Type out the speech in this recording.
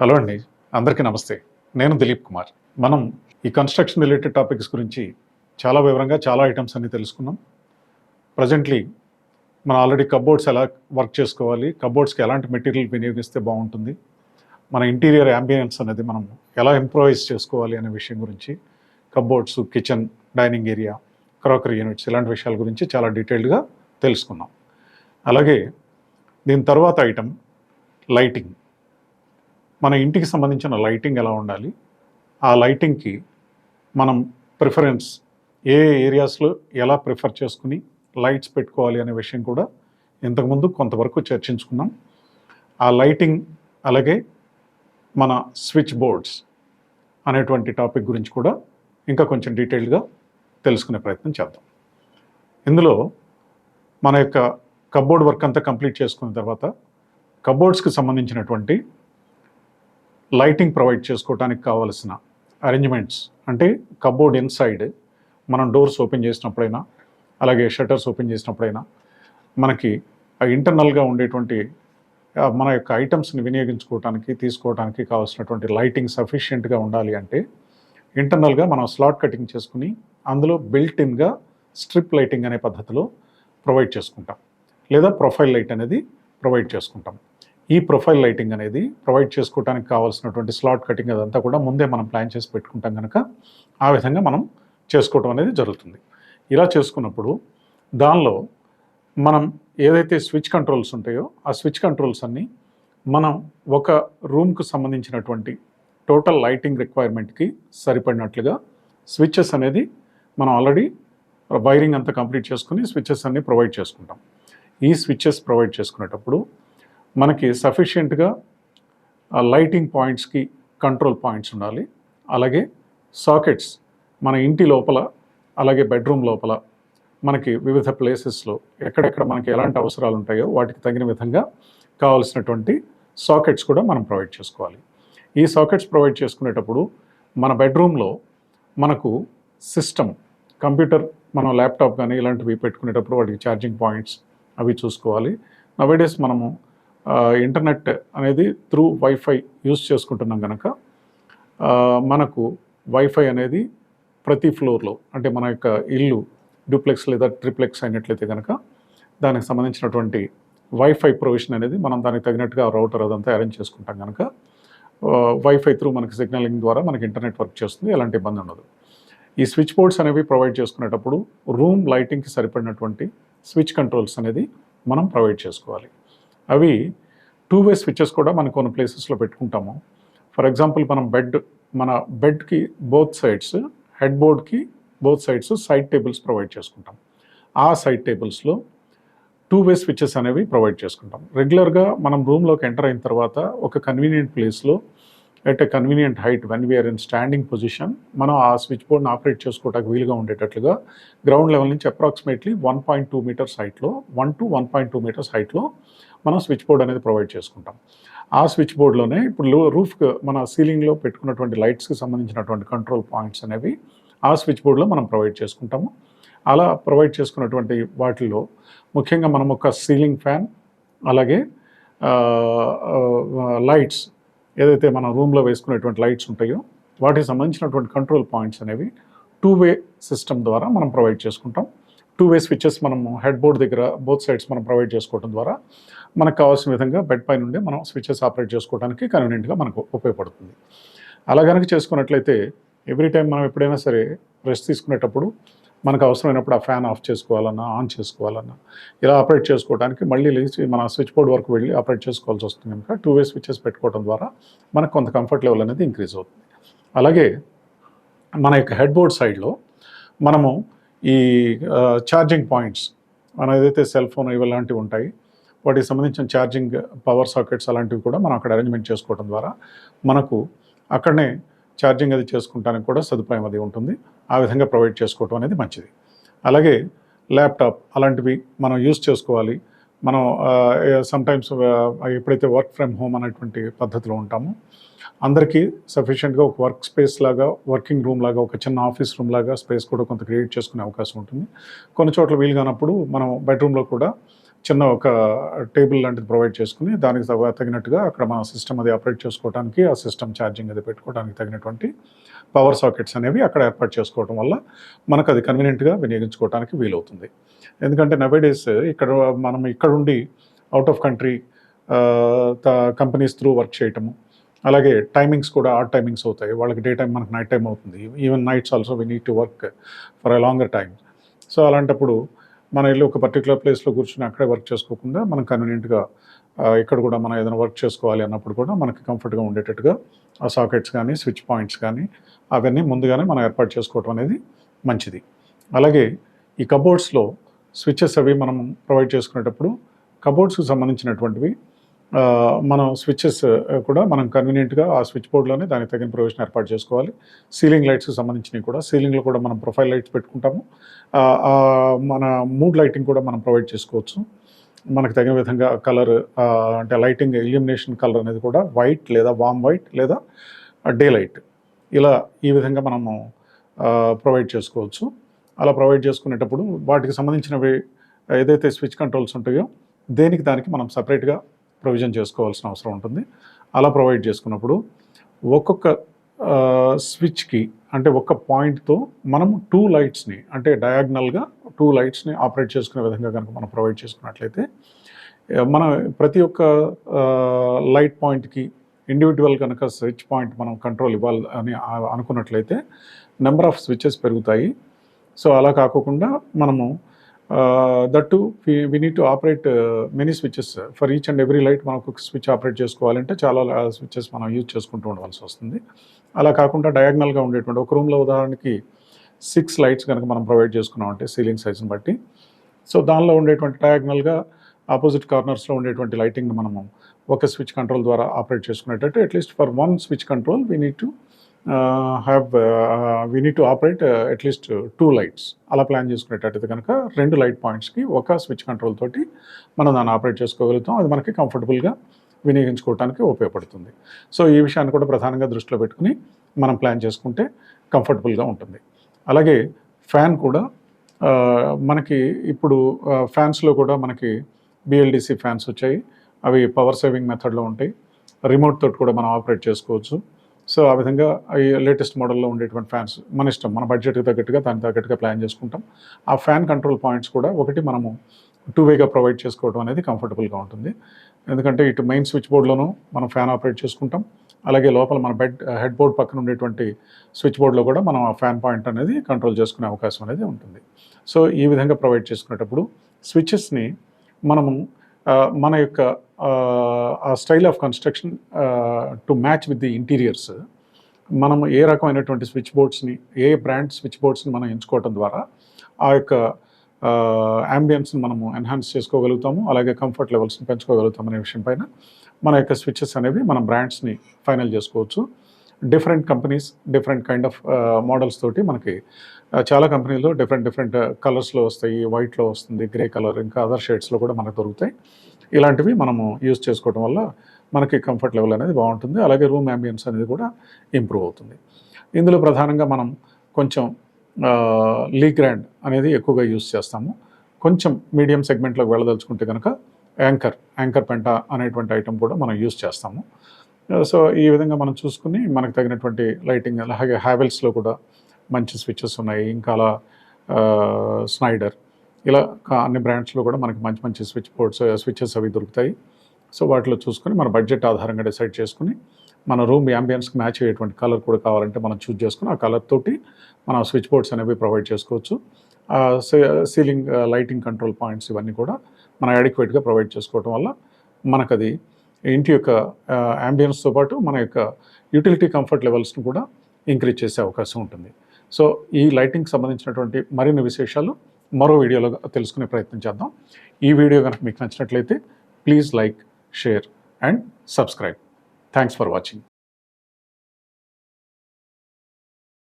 Hello అండి. అందరికీ నమస్తే. నేను దిలీప్ కుమార్. మనం ఈ కన్స్ట్రక్షన్ రిలేటెడ్ టాపిక్స్ గురించి చాలా వివరంగా చాలా ఐటమ్స్ అన్నీ తెలుసుకున్నాం. ప్రజెంట్లీ మనం ఆల్రెడీ కబోర్డ్స్ ఎలా వర్క్ చేసుకోవాలి కబోర్డ్స్కి ఎలాంటి మెటీరియల్ వినియోగిస్తే బాగుంటుంది మన ఇంటీరియర్ యాంబియన్స్ అనేది మనం ఎలా ఇంప్రూవైజ్ చేసుకోవాలి అనే విషయం గురించి cupboards kitchen dining area crockery units ఇలాంటి విషయాల గురించి చాలా డీటెయిల్డ్గా తెలుసుకున్నాం. అలాగే దీని తర్వాత ఐటమ్ లైటింగ్ మన ఇంటికి సంబంధించిన లైటింగ్ ఎలా ఉండాలి? ఆ లైటింగ్కి మనం ప్రిఫరెన్స్ ఏ ఏరియాస్లో ఎలా ప్రిఫర్ చేసుకుని లైట్స్ పెట్టుకోవాలి అనే విషయం కూడా ఇంతకుముందు కొంతవరకు చర్చించుకున్నాం. ఆ లైటింగ్ అలాగే మన స్విచ్ బోర్డ్స్ అనేటువంటి టాపిక్ గురించి కూడా ఇంకా కొంచెం డీటెయిల్డ్గా తెలుసుకునే ప్రయత్నం చేద్దాం. ఇందులో మన యొక్క కబ్బోర్డ్ వర్క్ అంతా కంప్లీట్ చేసుకున్న తర్వాత కబ్బోర్డ్స్కి సంబంధించినటువంటి లైటింగ్ ప్రొవైడ్ చేసుకోవడానికి కావలసిన అరేంజ్మెంట్స్ అంటే కబోర్డ్ ఇన్సైడ్ మనం డోర్స్ ఓపెన్ చేసినప్పుడైనా అలాగే షట్టర్స్ ఓపెన్ చేసినప్పుడైనా మనకి ఆ ఇంటర్నల్గా ఉండేటువంటి మన యొక్క ఐటమ్స్ని వినియోగించుకోవడానికి తీసుకోవడానికి కావాల్సినటువంటి లైటింగ్ సఫిషియెంట్గా ఉండాలి అంటే ఇంటర్నల్గా మనం స్లాట్ కటింగ్ చేసుకుని అందులో బిల్ట్ ఇన్గా స్ట్రిప్ లైటింగ్ అనే పద్ధతిలో ప్రొవైడ్ చేసుకుంటాం. లేదా ప్రొఫైల్ లైట్ అనేది ప్రొవైడ్ చేసుకుంటాం. ఈ ప్రొఫైల్ లైటింగ్ అనేది ప్రొవైడ్ చేసుకోవడానికి కావాల్సినటువంటి స్లాట్ కటింగ్ అదంతా కూడా ముందే మనం ప్లాన్ చేసి పెట్టుకుంటాం కనుక ఆ విధంగా మనం చేసుకోవటం అనేది జరుగుతుంది. ఇలా చేసుకున్నప్పుడు దానిలో మనం ఏదైతే స్విచ్ కంట్రోల్స్ ఉంటాయో ఆ స్విచ్ కంట్రోల్స్ అన్నీ మనం ఒక రూమ్కు సంబంధించినటువంటి టోటల్ లైటింగ్ రిక్వైర్మెంట్కి సరిపడినట్లుగా స్విచ్చెస్ అనేది మనం ఆల్రెడీ వైరింగ్ అంతా కంప్లీట్ చేసుకుని స్విచ్చెస్ అన్ని ప్రొవైడ్ చేసుకుంటాం. ఈ స్విచ్చెస్ ప్రొవైడ్ చేసుకునేటప్పుడు మనకి సఫిషియెంట్గా లైటింగ్ పాయింట్స్కి కంట్రోల్ పాయింట్స్ ఉండాలి. అలాగే సాకెట్స్ మన ఇంటి లోపల అలాగే బెడ్రూమ్ లోపల మనకి వివిధ ప్లేసెస్లో ఎక్కడెక్కడ మనకి ఎలాంటి అవసరాలు ఉంటాయో వాటికి తగిన విధంగా కావాల్సినటువంటి సాకెట్స్ కూడా మనం ప్రొవైడ్ చేసుకోవాలి. ఈ సాకెట్స్ ప్రొవైడ్ చేసుకునేటప్పుడు మన బెడ్రూమ్లో మనకు సిస్టమ్ కంప్యూటర్ మనం ల్యాప్టాప్ కానీ ఇలాంటివి పెట్టుకునేటప్పుడు వాటికి ఛార్జింగ్ పాయింట్స్ అవి చూసుకోవాలి. నవేడేస్ మనము ఇంటర్నెట్ అనేది త్రూ వైఫై యూస్ చేసుకుంటున్నాం కనుక మనకు వైఫై అనేది ప్రతి ఫ్లోర్లో అంటే మన యొక్క ఇల్లు డూప్లెక్స్ లేదా ట్రిప్లెక్స్ అయినట్లయితే కనుక దానికి సంబంధించినటువంటి వైఫై ప్రొవిజన్ అనేది మనం దానికి తగినట్టుగా రౌటర్ అదంతా అరేంజ్ చేసుకుంటాం కనుక వైఫై త్రూ మనకి సిగ్నలింగ్ ద్వారా మనకి ఇంటర్నెట్ వర్క్ చేస్తుంది ఎలాంటి ఇబ్బంది ఉండదు. ఈ స్విచ్ బోర్డ్స్ అనేవి ప్రొవైడ్ చేసుకునేటప్పుడు రూమ్ లైటింగ్కి సరిపడినటువంటి స్విచ్ కంట్రోల్స్ అనేది మనం ప్రొవైడ్ చేసుకోవాలి. అవి టూ వే స్విచ్చెస్ కూడా మనం కొన్ని ప్లేసెస్లో పెట్టుకుంటాము. ఫర్ ఎగ్జాంపుల్ మనం బెడ్ మన బెడ్కి both sides head బోర్డ్కి both sides side tables provide చేసుకుంటాం. ఆ సైడ్ టేబుల్స్లో టూ వే స్విచ్చెస్ అనేవి ప్రొవైడ్ చేసుకుంటాం. రెగ్యులర్గా మనం రూమ్లోకి ఎంటర్ అయిన తర్వాత ఒక కన్వీనియంట్ ప్లేస్లో at a convenient height when we are in standing position మనం ఆ స్విచ్ బోర్డ్ని ఆపరేట్ చేసుకోవడానికి వీలుగా ఉండేటట్లుగా గ్రౌండ్ లెవెల్ నుంచి approximately one point two metres హైట్లో one to one point two metres హైట్లో మనం స్విచ్ బోర్డ్ అనేది ప్రొవైడ్ చేసుకుంటాం. ఆ స్విచ్ బోర్డ్లోనే ఇప్పుడు లో రూఫ్ మన సీలింగ్లో పెట్టుకున్నటువంటి లైట్స్కి సంబంధించినటువంటి కంట్రోల్ పాయింట్స్ అనేవి ఆ స్విచ్ బోర్డ్లో మనం ప్రొవైడ్ చేసుకుంటాము. అలా ప్రొవైడ్ చేసుకున్నటువంటి వాటిల్లో ముఖ్యంగా మనం ఒక సీలింగ్ ఫ్యాన్ అలాగే లైట్స్ ఏదైతే మన రూమ్లో వేసుకునేటువంటి లైట్స్ ఉంటాయో వాటికి సంబంధించినటువంటి కంట్రోల్ పాయింట్స్ అనేవి టూ వే సిస్టమ్ ద్వారా మనం ప్రొవైడ్ చేసుకుంటాం. టూ వే స్విచ్చెస్ మనము హెడ్ బోర్డ్ దగ్గర బోత్ సైడ్స్ మనం ప్రొవైడ్ చేసుకోవడం ద్వారా మనకు కావాల్సిన విధంగా బెడ్ పై నుండి మనం స్విచ్చెస్ ఆపరేట్ చేసుకోవడానికి కన్వీనియంట్గా మనకు ఉపయోగపడుతుంది. అలా కనుక చేసుకున్నట్లయితే ఎవ్రీ టైం మనం ఎప్పుడైనా సరే రెస్ట్ తీసుకునేటప్పుడు మనకు అవసరమైనప్పుడు ఆ ఫ్యాన్ ఆఫ్ చేసుకోవాలన్నా ఆన్ చేసుకోవాలన్నా ఇలా ఆపరేట్ చేసుకోవడానికి మళ్ళీ లేచి మన స్విచ్ బోర్డ్ వరకు వెళ్ళి ఆపరేట్ చేసుకోవాల్సి వస్తుంది కనుక టూ వే స్విచ్చెస్ పెట్టుకోవడం ద్వారా మనకు కొంత కంఫర్ట్ లెవెల్ అనేది ఇంక్రీజ్ అవుతుంది. అలాగే మన యొక్క హెడ్ బోర్డ్ సైడ్లో మనము ఈ ఛార్జింగ్ పాయింట్స్ మన ఏదైతే సెల్ ఫోన్ ఇవి ఉంటాయి వాటికి సంబంధించిన ఛార్జింగ్ పవర్ సాకెట్స్ అలాంటివి కూడా మనం అక్కడ అరేంజ్మెంట్ చేసుకోవడం ద్వారా మనకు అక్కడనే ఛార్జింగ్ అది చేసుకుంటానికి కూడా సదుపాయం అది ఉంటుంది ఆ విధంగా ప్రొవైడ్ చేసుకోవటం అనేది మంచిది. అలాగే ల్యాప్టాప్ అలాంటివి మనం యూస్ చేసుకోవాలి మనం సమ్టైమ్స్ ఎప్పుడైతే వర్క్ ఫ్రమ్ హోమ్ అనేటువంటి పద్ధతిలో ఉంటామో అందరికీ సఫిషియెంట్గా ఒక వర్క్ స్పేస్ లాగా వర్కింగ్ రూమ్ లాగా ఒక చిన్న ఆఫీస్ రూమ్ లాగా స్పేస్ కూడా కొంత క్రియేట్ చేసుకునే అవకాశం ఉంటుంది. కొన్ని చోట్ల వీలు కానప్పుడు మనం బెడ్రూమ్లో కూడా చిన్న ఒక టేబుల్ లాంటిది ప్రొవైడ్ చేసుకుని దానికి తగినట్టుగా అక్కడ మన సిస్టమ్ అది ఆపరేట్ చేసుకోవడానికి ఆ సిస్టమ్ ఛార్జింగ్ అది పెట్టుకోవడానికి తగినటువంటి పవర్ సాకెట్స్ అనేవి అక్కడ ఏర్పాటు చేసుకోవడం వల్ల మనకు అది కన్వీనియంట్గా వినియోగించుకోవడానికి వీలవుతుంది. ఎందుకంటే నవేడేస్ ఇక్కడ మనం ఇక్కడ ఉండి out of country companies through work చేయటము అలాగే టైమింగ్స్ కూడా ఆడ్ టైమింగ్స్ అవుతాయి. వాళ్ళకి డే టైం మనకు నైట్ టైం అవుతుంది. Even nights also we need to work for a longer time so అలాంటప్పుడు మన ఇల్లు ఒక పర్టికులర్ ప్లేస్లో కూర్చుని అక్కడే వర్క్ చేసుకోకుండా మనం కన్వీనియంట్గా ఇక్కడ కూడా మనం ఏదైనా వర్క్ చేసుకోవాలి అన్నప్పుడు కూడా మనకి కంఫర్ట్గా ఉండేటట్టుగా ఆ సాకెట్స్ కానీ స్విచ్ పాయింట్స్ కానీ అవన్నీ ముందుగానే మనం ఏర్పాటు చేసుకోవటం అనేది మంచిది. అలాగే ఈ కబోర్డ్స్లో స్విచ్చెస్ అవి మనం ప్రొవైడ్ చేసుకునేటప్పుడు కబోర్డ్స్కి సంబంధించినటువంటివి మనం స్విచ్చెస్ కూడా మనం కన్వీనియంట్గా ఆ స్విచ్ బోర్డ్లోనే దానికి తగిన ప్రొవిజన్ ఏర్పాటు చేసుకోవాలి. సీలింగ్ లైట్స్కి సంబంధించినవి కూడా సీలింగ్లో కూడా మనం ప్రొఫైల్ లైట్స్ పెట్టుకుంటాము. మన మూడ్ లైటింగ్ కూడా మనం ప్రొవైడ్ చేసుకోవచ్చు. మనకు తగిన విధంగా కలర్ అంటే లైటింగ్ ఇల్యూమినేషన్ కలర్ అనేది కూడా వైట్ లేదా వామ్ వైట్ లేదా డే లైట్ ఇలా ఈ విధంగా మనము ప్రొవైడ్ చేసుకోవచ్చు. అలా ప్రొవైడ్ చేసుకునేటప్పుడు వాటికి సంబంధించినవి ఏదైతే స్విచ్ కంట్రోల్స్ ఉంటాయో దేనికి దానికి మనం సపరేట్గా ప్రొవిజన్ చేసుకోవాల్సిన అవసరం ఉంటుంది. అలా ప్రొవైడ్ చేసుకున్నప్పుడు ఒక్కొక్క స్విచ్కి అంటే ఒక్క పాయింట్తో మనం టూ లైట్స్ని అంటే డయాగ్నల్గా టూ లైట్స్ని ఆపరేట్ చేసుకునే విధంగా కనుక మనం ప్రొవైడ్ చేసుకున్నట్లయితే మన ప్రతి ఒక్క లైట్ పాయింట్కి ఇండివిజువల్ కనుక స్విచ్ పాయింట్ మనం కంట్రోల్ ఇవ్వాలి అని అనుకున్నట్లయితే నెంబర్ ఆఫ్ స్విచ్చెస్ పెరుగుతాయి. సో అలా కాకోకుండా మనము that to we need to operate many switches for each and every light మనకు ఒక స్విచ్ ఆపరేట్ చేసుకోవాలంటే చాలా స్విచెస్ మనం యూజ్ చేసుకుంటూ ఉండవలసి వస్తుంది. అలా కాకుండా డయాగ్నల్గా ఉండేటువంటి ఒక రూమ్లో ఉదాహరణకి సిక్స్ లైట్స్ కనుక మనం ప్రొవైడ్ చేసుకున్నామంటే సీలింగ్ సైజ్ని బట్టి. సో దానిలో ఉండేటువంటి డయాగ్నల్గా ఆపోజిట్ కార్నర్స్లో ఉండేటువంటి లైటింగ్ని మనము ఒక స్విచ్ కంట్రోల్ ద్వారా operate చేసుకునేటట్టు at least for one switch control we need to have we need to operate at least two lights అలా ప్లాన్ చేసుకునేటట్టయితే కనుక రెండు లైట్ పాయింట్స్కి ఒక స్విచ్ కంట్రోల్ తోటి మనం దాన్ని ఆపరేట్ చేసుకోగలుగుతాం. అది మనకి కంఫర్టబుల్గా వినియోగించుకోవడానికి ఉపయోగపడుతుంది. సో ఈ విషయాన్ని కూడా ప్రధానంగా దృష్టిలో పెట్టుకుని మనం ప్లాన్ చేసుకుంటే కంఫర్టబుల్గా ఉంటుంది. అలాగే ఫ్యాన్ కూడా మనకి ఇప్పుడు ఫ్యాన్స్లో కూడా మనకి బిఎల్డిసి ఫ్యాన్స్ వచ్చాయి. అవి పవర్ సేవింగ్ మెథడ్లో ఉంటాయి. రిమోట్ తోటి కూడా మనం ఆపరేట్ చేసుకోవచ్చు. సో ఆ విధంగా ఈ లేటెస్ట్ మోడల్లో ఉండేటువంటి ఫ్యాన్స్ మన ఇష్టం మన బడ్జెట్కి తగ్గట్టుగా దానికి తగ్గట్టుగా ప్లాన్ చేసుకుంటాం. ఆ ఫ్యాన్ కంట్రోల్ పాయింట్స్ కూడా ఒకటి మనము టూ వేగా ప్రొవైడ్ చేసుకోవడం అనేది కంఫర్టబుల్గా ఉంటుంది. ఎందుకంటే ఇటు మెయిన్ స్విచ్ బోర్డ్లోనూ మనం ఫ్యాన్ ఆపరేట్ చేసుకుంటాం. అలాగే లోపల మన బెడ్ హెడ్ బోర్డ్ పక్కన ఉండేటువంటి స్విచ్ బోర్డ్లో కూడా మనం ఆ ఫ్యాన్ పాయింట్ అనేది కంట్రోల్ చేసుకునే అవకాశం అనేది ఉంటుంది. సో ఈ విధంగా ప్రొవైడ్ చేసుకునేటప్పుడు స్విచ్చెస్ని మనము మన యొక్క ఆ style of construction to match with the interiors మనం ఏ రకమైనటువంటి స్విచ్ బోర్డ్స్ని ఏ బ్రాండ్ స్విచ్ బోర్డ్స్ని మనం ఎంచుకోవడం ద్వారా ఆ యొక్క యాంబియన్స్ని మనము ఎన్హాన్స్ చేసుకోగలుగుతాము అలాగే కంఫర్ట్ లెవెల్స్ని పెంచుకోగలుగుతాం అనే విషయం పైన మన యొక్క స్విచ్చెస్ అనేవి మన బ్రాండ్స్ని ఫైనల్ చేసుకోవచ్చు. Different companies different kind of models తోటి మనకి uh, చాలా కంపెనీలు డిఫరెంట్ డిఫరెంట్ uh, కలర్స్లో వస్తాయి. వైట్లో వస్తుంది గ్రే కలర్ ఇంకా అదర్ షేడ్స్లో కూడా మనకు దొరుకుతాయి. ఇలాంటివి మనము యూజ్ చేసుకోవడం వల్ల మనకి కంఫర్ట్ లెవెల్ అనేది బాగుంటుంది. అలాగే రూమ్ అంబియన్స్ అనేది కూడా ఇంప్రూవ్ అవుతుంది. ఇందులో ప్రధానంగా మనం కొంచెం uh, లీ గ్రాండ్ అనేది ఎక్కువగా యూజ్ చేస్తాము. కొంచెం మీడియం సెగ్మెంట్లోకి వెళ్ళదలుచుకుంటే కనుక యాంకర్ యాంకర్ పెంట అనేటువంటి ఐటెం కూడా మనం యూజ్ చేస్తాము. Uh, సో ఈ విధంగా మనం చూసుకుని మనకు తగినటువంటి లైటింగ్ అలాగే హ్యావెల్స్లో కూడా మంచి స్విచ్చెస్ ఉన్నాయి. ఇంకా అలా స్నైడర్ ఇలా కా- అన్ని బ్రాండ్స్లో కూడా మనకి మంచి మంచి స్విచ్ బోర్డ్స్ uh, స్విచెస్ అవి దొరుకుతాయి. సో వాటిలో చూసుకొని మన బడ్జెట్ ఆధారంగా డిసైడ్ చేసుకుని మన రూమ్ యాంబియన్స్కి మ్యాచ్ అయ్యేటువంటి కలర్ కూడా కావాలంటే మనం చూజ్ చేసుకుని ఆ కలర్ తోటి మనం స్విచ్ బోర్డ్స్ అనేవి ప్రొవైడ్ చేసుకోవచ్చు. సీలింగ్ లైటింగ్ కంట్రోల్ పాయింట్స్ ఇవన్నీ కూడా మనం అడిక్వేట్గా ప్రొవైడ్ చేసుకోవడం వల్ల మనకది ఇంటి యొక్క అంబియన్స్తో పాటు మన యొక్క యూటిలిటీ కంఫర్ట్ లెవెల్స్ను కూడా ఇంక్రీజ్ చేసే అవకాశం ఉంటుంది. సో ఈ లైటింగ్ సంబంధించినటువంటి మరిన్ని విశేషాలు మరో వీడియోలో తెలుసుకునే ప్రయత్నం చేద్దాం. ఈ వీడియో కనుక మీకు నచ్చినట్లయితే please like share and subscribe thanks for watching